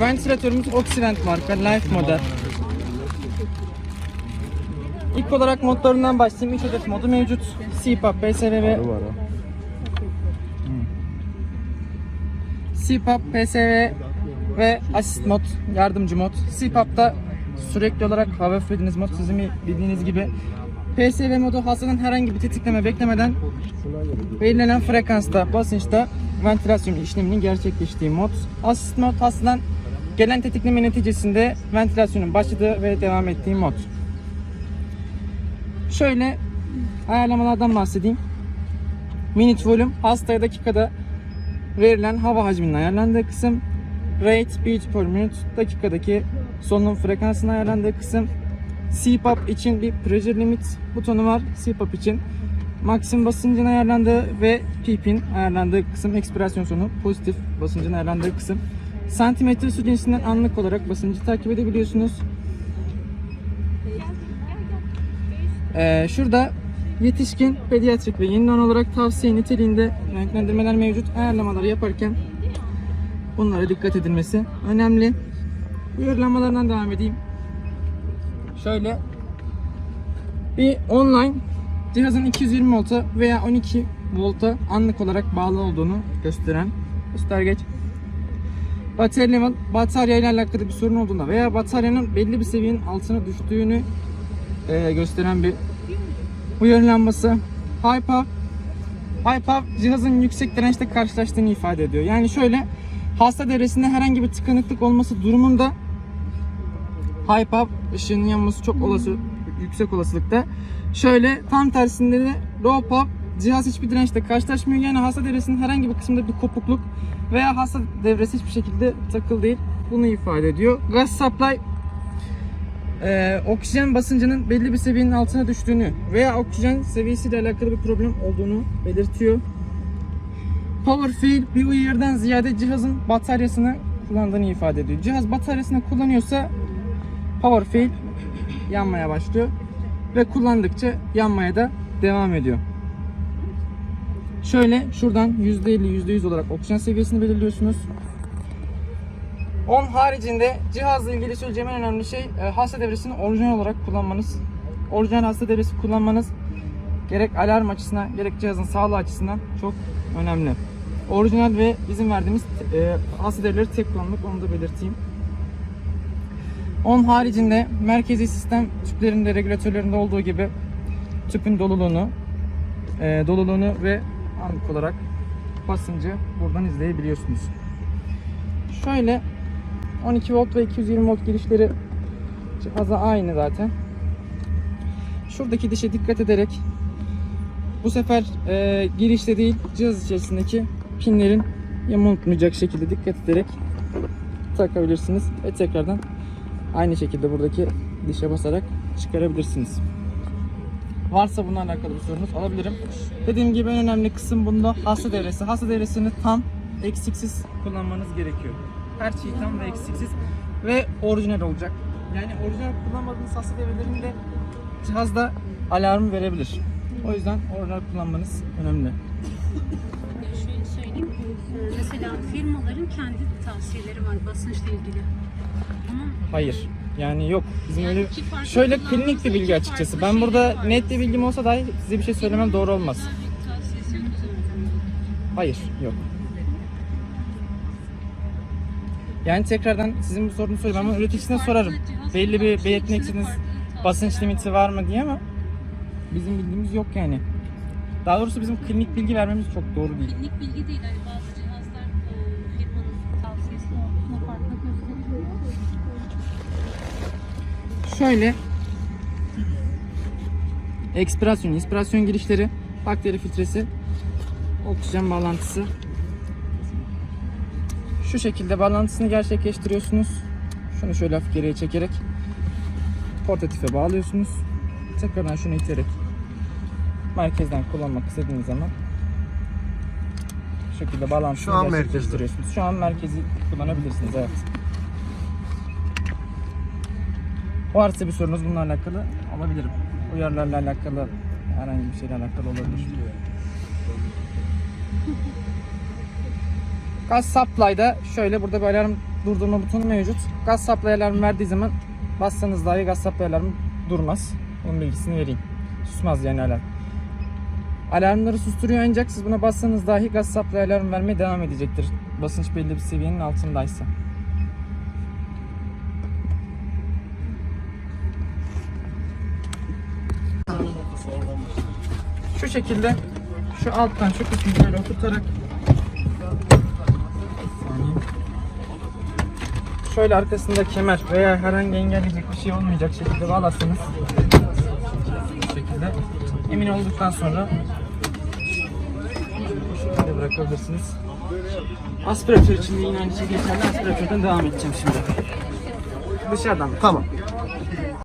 ventilatörümüz Oxivent marka Life model. İlk olarak modlarından başlayayım. 3 adet modu mevcut. CPAP, PSV ve CPAP, PSV ve asist mod, yardımcı mod. CPAP'ta sürekli olarak hava üflediğiniz mod sizin bildiğiniz gibi. PSV modu hastadan herhangi bir tetikleme beklemeden belirlenen frekansta, basınçta ventilasyon işleminin gerçekleştiği mod. Asist mod hastadan gelen tetikleme neticesinde ventilasyonun başladığı ve devam ettiği mod. Şöyle ayarlamalardan bahsedeyim. Minute volume hastaya dakikada verilen hava hacminin ayarlandığı kısım. Rate beat per minute dakikadaki solunum frekansının ayarlandığı kısım. CPAP için bir pressure limit butonu var. CPAP için maksimum basıncın ayarlandığı ve PP'in ayarlandığı kısım ekspresyon sonu pozitif basıncın ayarlandığı kısım. Santimetre su cinsinden anlık olarak basıncı takip edebiliyorsunuz. Ee, şurada yetişkin, pediatrik ve yeni doğan olarak tavsiye niteliğinde renklendirmeler mevcut. Ayarlamaları yaparken bunlara dikkat edilmesi önemli. Uyarlamalarından devam edeyim. Şöyle bir online cihazın 220 volta veya 12 volta anlık olarak bağlı olduğunu gösteren göstergeç. Batarya level, batarya ile alakalı bir sorun olduğunda veya bataryanın belli bir seviyenin altına düştüğünü e, gösteren bir uyarı lambası. High power, high power cihazın yüksek dirençle karşılaştığını ifade ediyor. Yani şöyle hasta devresinde herhangi bir tıkanıklık olması durumunda power ışığının yanması çok olası yüksek olasılıkta. Şöyle tam tersinde de low power cihaz hiçbir dirençle karşılaşmıyor. Yani hasta devresinin herhangi bir kısmında bir kopukluk veya hasta devresi hiçbir şekilde takıl değil. Bunu ifade ediyor. Gas supply e, oksijen basıncının belli bir seviyenin altına düştüğünü veya oksijen seviyesiyle alakalı bir problem olduğunu belirtiyor. Power fail bir uyarıdan ziyade cihazın bataryasını kullandığını ifade ediyor. Cihaz bataryasını kullanıyorsa power fail yanmaya başlıyor ve kullandıkça yanmaya da devam ediyor. Şöyle şuradan %50 %100 olarak oksijen seviyesini belirliyorsunuz. Onun haricinde cihazla ilgili söyleyeceğim en önemli şey e, hasta devresini orijinal olarak kullanmanız. Orijinal hasta devresi kullanmanız gerek alarm açısından gerek cihazın sağlığı açısından çok önemli. Orijinal ve bizim verdiğimiz e, hasta devreleri tek kullanmak onu da belirteyim. Onun haricinde merkezi sistem tüplerinde, regülatörlerinde olduğu gibi tüpün doluluğunu, e, doluluğunu ve anlık olarak basıncı buradan izleyebiliyorsunuz. Şöyle 12 volt ve 220 volt girişleri cihaza aynı zaten. Şuradaki dişe dikkat ederek bu sefer e, girişte değil cihaz içerisindeki pinlerin yamultmayacak şekilde dikkat ederek takabilirsiniz ve tekrardan aynı şekilde buradaki dişe basarak çıkarabilirsiniz. Varsa bununla alakalı bir sorunuz alabilirim. Dediğim gibi en önemli kısım bunda hasta devresi. Hasta devresini tam eksiksiz kullanmanız gerekiyor. Her şey tam ve eksiksiz ve orijinal olacak. Yani orijinal kullanmadığınız hasta devrelerinde cihazda alarm verebilir. O yüzden orijinal kullanmanız önemli. Söyleyeyim. Mesela firmaların kendi tavsiyeleri var basınçla ilgili. Ama Hayır. Yani yok. Bizim Yani öyle iki farklı şöyle klinik bir bilgi iki açıkçası. farklı Ben burada var. net bir bilgim olsa dahi size bir şey söylemem doğru olmaz. bir tavsiyesi yok zaten. Hayır, yok. Yani tekrardan sizin bu sorunuzu söyleyeyim ama üreticisine Farklı sorarım. cihaz Belli bir farklı basınç limiti var mı diye ama bizim bildiğimiz yok yani. Daha doğrusu bizim klinik bilgi vermemiz çok doğru değil. Teknik bilgi değil. Hani bazı cihazlar e, firmanın tavsiyesi olduğuna farklı gösteriyor. Şöyle ekspirasyon, inspirasyon girişleri, bakteri filtresi, oksijen bağlantısı. Şu şekilde bağlantısını gerçekleştiriyorsunuz. Şunu şöyle hafif geriye çekerek portatife bağlıyorsunuz. Tekrardan şunu iterek merkezden kullanmak istediğiniz zaman şu şekilde bağlantısını Şu an gerçekleştiriyorsunuz. Şu an merkezi kullanabilirsiniz evet. Varsa bir sorunuz bununla alakalı alabilirim. Uyarılarla alakalı herhangi bir şeyle alakalı olabilir. Gaz supply'da şöyle burada bir alarm durdurma butonu mevcut. Gaz supply alarmı verdiği zaman bassanız dahi gaz supply alarmı durmaz. Onun bilgisini vereyim. Susmaz yani alarm. Alarmları susturuyor ancak siz buna bassanız dahi gaz supply alarm vermeye devam edecektir. Basınç belli bir seviyenin altındaysa. Şu şekilde şu alttan şu kısmı böyle oturtarak şöyle arkasında kemer veya herhangi engelleyecek bir şey olmayacak şekilde bağlarsanız şekilde emin olduktan sonra bırakabilirsiniz. Aspiratör için yine aynı şey geçerli. Aspiratörden devam edeceğim şimdi. Dışarıdan. Tamam.